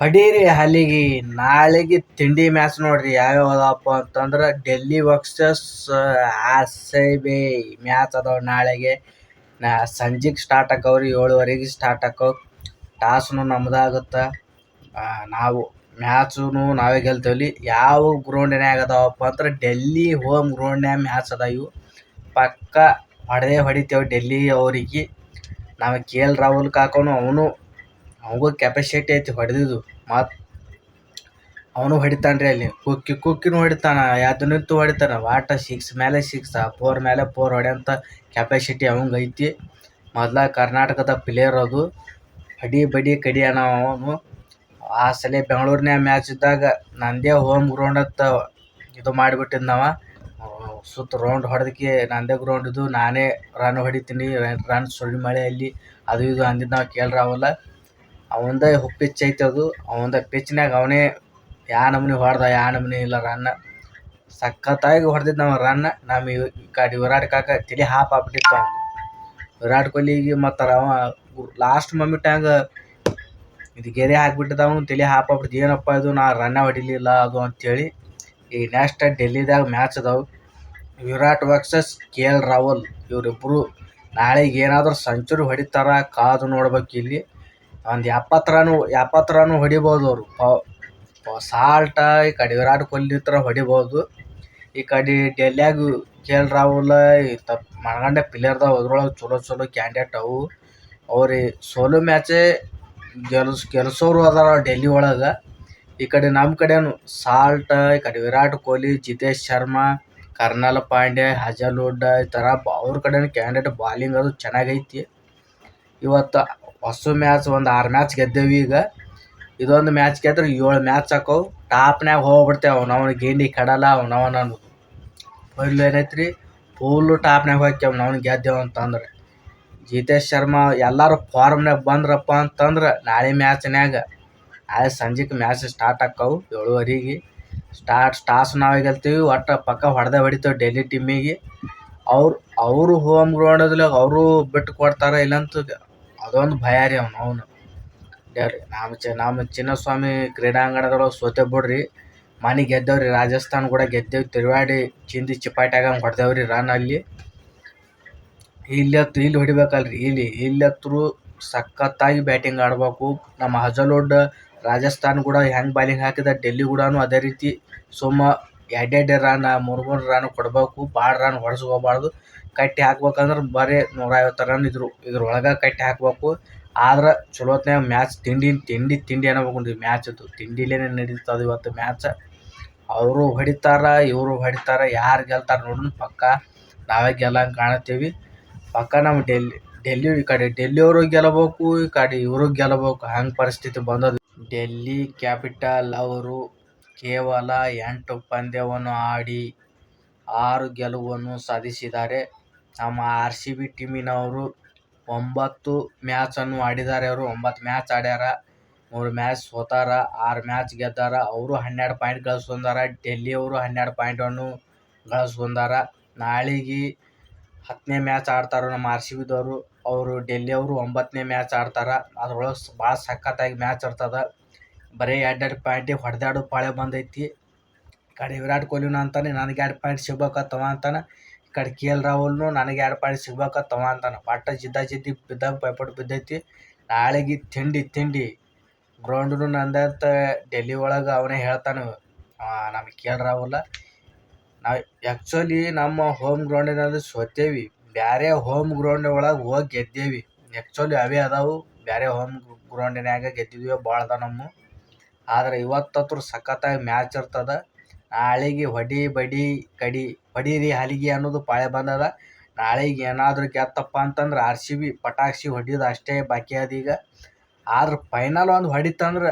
ಹೊಡೀರಿ ಅಲ್ಲಿಗೆ ನಾಳೆಗೆ ತಿಂಡಿ ಮ್ಯಾಚ್ ನೋಡ್ರಿ ಯಾವ್ಯಾವ ಅದಾವಪ್ಪ ಅಂತಂದ್ರೆ Delhi versus R C B match ಅದಾವ ನಾಳೆಗೆ. ನಾ ಸಂಜೆಗೆ ಸ್ಟಾರ್ಟ್ ಆಕವ್ರಿ ಏಳುವರೆಗೆ ಸ್ಟಾರ್ಟ್ ಆಕವು ಟಾಸ್ನು ನಮ್ದಾಗುತ್ತೆ. ನಾವು ಮ್ಯಾಚುನು ನಾವೇ ಗೆಲ್ತೀವಿ ಯಾವ ಗ್ರೌಂಡಿನ್ಯಾಗ ಅದಾವಪ್ಪ ಅಂದ್ರೆ ಡೆಲ್ಲಿ ಹೋಮ್ ಗ್ರೌಂಡ್ನ್ಯಾಗ ಮ್ಯಾಚ್ ಅದ ಇವು. ಪಕ್ಕ ಹೊಡೆದೇ ಹೊಡಿತೇವೆ ಡೆಲ್ಲಿ ಅವರಿಗೆ. ನಾವು ಕೆ ಎಲ್ ರಾಹುಲ್ ಕಾಕೋನು ಅವನು ಅವಂಗೂ ಕೆಪಾಸಿಟಿ ಐತಿ ಹೊಡೆದಿದ್ದು. ಮತ್ತು ಅವನು ಹೊಡಿತಾನೆ ರೀ ಅಲ್ಲಿ. ಕುಕ್ಕಿ, ಕುಕ್ಕಿನೂ ಹೊಡಿತಾನೆ ಎದ್ದು ನಿಂತು ಹೊಡಿತಾನೆ. ವಾಟ ಸಿಕ್ಸ್ ಮೇಲೆ ಸಿಕ್ಸ್ ಫೋರ್ ಮೇಲೆ ಫೋರ್ ಹೊಡೆಯಂಥ ಕೆಪಾಸಿಟಿ ಅವಂಗೆ ಐತಿ. ಮೊದಲ ಕರ್ನಾಟಕದ ಪ್ಲೇಯರ್ ಅದು. ಅಡಿ ಬಡಿ ಕಡಿ ಅವನು. ಆ ಸಲ ಬೆಂಗಳೂರಿನ್ಯಾಗ ಮ್ಯಾಚ್ ಇದ್ದಾಗ ನಂದೇ ಹೋಮ್ ಗ್ರೌಂಡ್ ಅಂತ ಇದು ಮಾಡಿಬಿಟ್ಟಿದ್ದು ನಾವು ಸುತ್ತ ರೌಂಡ್ ಹೊಡೆದಕ್ಕೆ ನಂದೇ ಗ್ರೌಂಡ್ ಇದು. ನಾನೇ ರನ್ ಹೊಡಿತೀನಿ ರನ್ ಸುಳಿ ಮಳೆಯಲ್ಲಿ ಅದು ಇದು ಅಂದಿದ್ದು ನಾವು ಕೇಳ್ರಾವಲ್ಲ. ಅವಂದೇ ಪಿಚ್ ಐತೆ ಅದು. ಅವಂದೇ ಪಿಚ್ನ್ಯಾಗ ಅವನೇ, ಯಾ ನಮೂನಿ ಹೊಡೆದ, ಯಾ ನಮೂನಿ ಇಲ್ಲ ರನ್ ಸಖತ್ತಾಗಿ ನಾವು ರನ್ ನಮ್ಮ ಈ ಕಡೆ ವಿರಾಟ್ ಕಾಕ ತಲೆ ಹಾಪ್ ಆಗ್ಬಿಟ್ಟಿತ್ತು ಅವ್ನು ವಿರಾಟ್ ಕೊಹ್ಲಿಗೆ ಮತ್ತು ಅವ ಲಾಸ್ಟ್ ಮೊಮೆಂಟ್ನಾಗ ಇದು ಗೆರೆ ಹಾಕ್ಬಿಟ್ಟಿದ್ದ ಅವನು ತಲೆ ಹಾಪ್ ಆಗ್ಬಿಟ್ಟು ಏನಪ್ಪ ಇದು, ನಾ ರನ್ನ ಹೊಡಿಲಿಲ್ಲ ಅದು ಅಂತೇಳಿ ಈ ನೆಕ್ಸ್ಟ್ ಡೆಲ್ಲಿದಾಗ ಮ್ಯಾಚ್ ಅದಾವು. Virat versus K L Rahul. ಇವರಿಬ್ಬರು ನಾಳೆಗೆ ಏನಾದರೂ ಸೆಂಚುರಿ ಹೊಡಿತಾರ ಕಾದು ನೋಡ್ಬೇಕು ಇಲ್ಲಿ. ಒಂದು ಎಪ್ಪತ್ತು ರನ್ ಎಪ್ಪತ್ತು ರನ್ ಹೊಡಿಬೋದು ಅವರು ಸಾಲ್ಟ, ಈ ಕಡೆ ವಿರಾಟ್ ಕೊಹ್ಲಿ ಥರ ಹೊಡಿಬೋದು. ಈ ಕಡೆ ಡೆಲ್ಲಿಯಾಗ ಕೆ ಎಲ್ ರಾಹುಲ್ ತಪ್ಪು ಮನಗಂಡ ಪ್ಲೇಯರ್ದಾವ ಅದ್ರೊಳಗೆ ಚಲೋ ಚಲೋ ಕ್ಯಾಂಡಿಡೇಟ್ ಅವು. ಅವ್ರಿ ಸೋಲೋ ಮ್ಯಾಚೇ ಗೆಲ್ಸ್, ಗೆಲ್ಸೋರು ಅದಾರ ಡೆಲ್ಲಿ ಒಳಗೆ. ಈ ಕಡೆ ನಮ್ಮ ಕಡೆನು ಸಾಲ್ಟ, ಈ ಕಡೆ ವಿರಾಟ್ ಕೊಹ್ಲಿ, ಜಿತೇಶ್ ಶರ್ಮಾ, ಕರ್ನಲ್ ಪಾಂಡ್ಯ ಹುಡ್ಡ ಈ ಥರ ಅವ್ರ ಕಡೆನೂ ಕ್ಯಾಂಡಿಡೇಟ್ ಬಾಲಿಂಗ್ ಅದು ಚೆನ್ನಾಗೈತಿ. ಇವತ್ತು ಹೊಸ ಮ್ಯಾಚ್, ಒಂದು ಆರು ಮ್ಯಾಚ್ ಗೆದ್ದೇವಿ ಈಗ. ಇದೊಂದು ಮ್ಯಾಚ್ ಗೆದ್ರೆ ಏಳು ಮ್ಯಾಚ್ ಹಾಕವು ಟಾಪ್ನ್ಯಾಗ ಹೋಗ್ಬಿಡ್ತೇವೆ ಅವನವನ ಗೇಂಡಿ ಕಡಲ್ಲ ಅವನವನ ಮೊದಲು ಏನೈತ್ರಿ? ಫುಲ್ಲು ಟಾಪ್ನ್ಯಾಗ ಹೋಗ್ತೇವೆ ನಾವು ಗೆದ್ದೇವು ಅಂತಂದ್ರೆ. ಜಿತೇಶ್ ಶರ್ಮಾ ಎಲ್ಲರೂ ಫಾರ್ಮ್ನ್ಯಾಗ ಬಂದ್ರಪ್ಪ ಅಂತಂದ್ರೆ ನಾಳೆ ಮ್ಯಾಚ್ನ್ಯಾಗ ನಾಳೆ ಸಂಜೆಗೆ ಮ್ಯಾಚ್ ಸ್ಟಾರ್ಟ್ ಆಕ್ಕವು ಏಳುವರೆಗೆ. ಸ್ಟಾರ್ಟ್ ಸ್ಟಾರ್ಸ್ ನಾವೇ ಗೆಲ್ತೀವಿ, ಒಟ್ಟು ಪಕ್ಕ ಹೊಡೆದೇ ಹೊಡಿತೇವೆ ಡೆಲ್ಲಿ ಟೀಮಿಗೆ ಅವ್ರು, ಅವರು ಹೋಮ್ ಗ್ರೌಂಡದಲ್ಲಿ ಅವರು ಬಿಟ್ಟು ಕೊಡ್ತಾರೆ ಇಲ್ಲಂತ ಅದೊಂದು ಭಯ ರೀ ಅವ್ನು, ಅವನು. ನಮ್ಮ ಚ ನಮ್ಮ ಚಿನ್ನಸ್ವಾಮಿ ಕ್ರೀಡಾಂಗಣದೊಳಗೆ ಸೋತೆ ಬಿಡ್ರಿ. ಮನೆ ಗೆದ್ದೇವ್ರಿ, ರಾಜಸ್ಥಾನ್ ಕೂಡ ಗೆದ್ದೇವು, ತಿರುವಾಡಿ ಚಿಂದಿ ಚಿಪಾಟ್ಯಾಗ ಹಂಗೆ ಹೊಡೆದೇವ್ರಿ ರನ್ ಅಲ್ಲಿ. ಇಲ್ಲಿ ಹತ್ತು ಇಲ್ಲಿ ಹೊಡಿಬೇಕಲ್ರಿ, ಇಲ್ಲಿ. ಇಲ್ಲಿ ಹತ್ರು ಸಖತ್ತಾಗಿ ಬ್ಯಾಟಿಂಗ್ ಆಡ್ಬೇಕು. ನಮ್ಮ ಹಜಲೋಡ್ ರಾಜಸ್ಥಾನ್ ಕೂಡ ಹೆಂಗೆ ಬಾಲಿಂಗ್ ಹಾಕಿದ ಡೆಲ್ಲಿ ಕೂಡ ಅದೇ ರೀತಿ ಸುಮ್ಮ ಎರಡೆರಡು ರನ್ ಮೂರು ಮೂರು ರನ್ ಕೊಡಬೇಕು, ಭಾಳ ರನ್ ಹೊಡೆಸ್ಕೋಬಾರ್ದು. ಕಟ್ಟಿ ಹಾಕ್ಬೇಕಂದ್ರೆ ಬರೀ ನೂರೈವತ್ತು ರನ್ ಇದ್ರು. ಇದ್ರೊಳಗೆ ಕಟ್ಟಿ ಹಾಕ್ಬೇಕು. ಆದ್ರೆ ಚಲೋತ್ನ್ಯಾಗ ಮ್ಯಾಚ್ ತಿಂಡಿ ತಿಂಡಿ ತಿಂಡಿ ಅನ್ನಬೇಕು ಮ್ಯಾಚ್ ಅದು. ತಿಂಡಿಲೇನೆ ನಡೀತದೆ ಇವತ್ತು ಮ್ಯಾಚ್ ಅವರು ಹೊಡಿತಾರ, ಇವರು ಹೊಡಿತಾರ, ಯಾರು ಗೆಲ್ತಾರೆ ನೋಡೋಣ ಪಕ್ಕ ನಾವೇ ಗೆಲ್ಲಂಗೆ ಕಾಣತ್ತೀವಿ. ಪಕ್ಕ ನಮ್ಮ ಡೆಲ್ಲಿ ಡೆಲ್ಲಿ ಈ ಕಡೆ ಡೆಲ್ಲಿಯವರು ಗೆಲ್ಲಬೇಕು, ಈ ಕಡೆ ಇವರು ಗೆಲ್ಲಬೇಕು. ಹಂಗೆ ಪರಿಸ್ಥಿತಿ ಬಂದದ. ಡೆಲ್ಲಿ ಕ್ಯಾಪಿಟಲ್ ಅವರು ಕೇವಲ ಎಂಟು ಪಂದ್ಯವನ್ನು ಆಡಿ ಆರು ಗೆಲುವನ್ನು ಸಾಧಿಸಿದ್ದಾರೆ. ನಮ್ಮ ಆರ್ ಸಿ ಬಿ ಟೀಮಿನವರು ಒಂಬತ್ತು ಮ್ಯಾಚನ್ನು ಆಡಿದ್ದಾರೆ. ಅವರು ಒಂಬತ್ತು ಮ್ಯಾಚ್ ಆಡ್ಯಾರ, ಮೂರು ಮ್ಯಾಚ್ ಸೋತಾರ, ಆರು ಮ್ಯಾಚ್ ಗೆದ್ದಾರ. ಅವರು ಹನ್ನೆರಡು ಪಾಯಿಂಟ್ ಗಳಿಸ್ಕೊಂಡಾರ, ಡೆಲ್ಲಿಯವರು ಹನ್ನೆರಡು ಪಾಯಿಂಟನ್ನು ಗಳಿಸ್ಕೊಂಡಾರ. ನಾಳಿಗೆ ಹತ್ತನೇ ಮ್ಯಾಚ್ ಆಡ್ತಾರೆ ನಮ್ಮ ಆರ್ ಸಿ ಬಿದವರು. ಅವರು ಡೆಲ್ಲಿಯವರು ಒಂಬತ್ತನೇ ಮ್ಯಾಚ್ ಆಡ್ತಾರೆ. ಅದರೊಳಗೆ ಭಾಳ ಸಖತ್ತಾಗಿ ಮ್ಯಾಚ್ ಇರ್ತದೆ. ಬರೀ ಎರಡು ಎರಡು ಪಾಯಿಂಟಿಗೆ ಹೊಡೆದಾಡೋ ಪಾಳೆ ಬಂದೈತಿ. ಕಡೆ ವಿರಾಟ್ ಕೊಹ್ಲಿನೂ ಅಂತಾನೆ, ನನಗೆ ಎರಡು ಪಾಯಿಂಟ್ ಸಿಗ್ಬೇಕತ್ತವ ಅಂತಾನೆ. ಈ ಕಡೆ ಕೆ ಎಲ್ ರಾಹುಲ್ನು ನನಗೆ ಎರಡು ಪಾಯಿಂಟ್ ಸಿಗ್ಬೇಕತ್ತವ ಅಂತಾನೆ. ಒಟ್ಟು ಜಿದ್ದ ಜಿದ್ದಿ ಬಿದ್ದಾಗ ಪೈಪೋಟಿ ಬಿದ್ದೈತಿ. ನಾಳೆಗೆ ತಿಂಡಿ ತಿಂಡಿ. ಗ್ರೌಂಡ್ನು ನಂದಂತ ಡೆಲ್ಲಿ ಒಳಗೆ ಅವನೇ ಹೇಳ್ತಾನೆ. ನಮಗೆ ಕೆ ಎಲ್ ರಾಹುಲ್. ನಾವು ಆ್ಯಕ್ಚುಲಿ ನಮ್ಮ ಹೋಮ್ ಗ್ರೌಂಡಿನಲ್ಲಿ ಸೋತೇವಿ. ಬೇರೆ ಹೋಮ್ ಗ್ರೌಂಡ್ ಒಳಗೆ ಹೋಗಿ ಗೆದ್ದೇವಿ. ಆ್ಯಕ್ಚುಲಿ ಅವೇ ಅದಾವು. ಬೇರೆ ಹೋಮ್ ಗ್ರೌಂಡಿನಾಗ ಗೆದ್ದಿದ್ವಿ. ಭಾಳ ಅದ ನಮ್ಮ. ಆದ್ರೆ ಇವತ್ತತ್ರ ಸಖತ್ತಾಗಿ ಮ್ಯಾಚ್ ಇರ್ತದೆ. ನಾಳೆಗೆ ಹೊಡಿ ಬಡಿ ಕಡಿ, ಹೊಡೀರಿ ಹಲಿಗೆ ಅನ್ನೋದು ಪಾಳೆ ಬಂದದ. ನಾಳೆಗೆ ಏನಾದರೂ ಗೆತ್ತಪ್ಪ ಅಂತಂದ್ರೆ ಆರ್ ಸಿ ಬಿ ಪಟಾಕ್ಷಿ ಹೊಡಿಯೋದು ಅಷ್ಟೇ ಬಾಕಿ ಅದ ಈಗ. ಆದ್ರೆ ಫೈನಲ್ ಒಂದು ಹೊಡಿತಂದ್ರೆ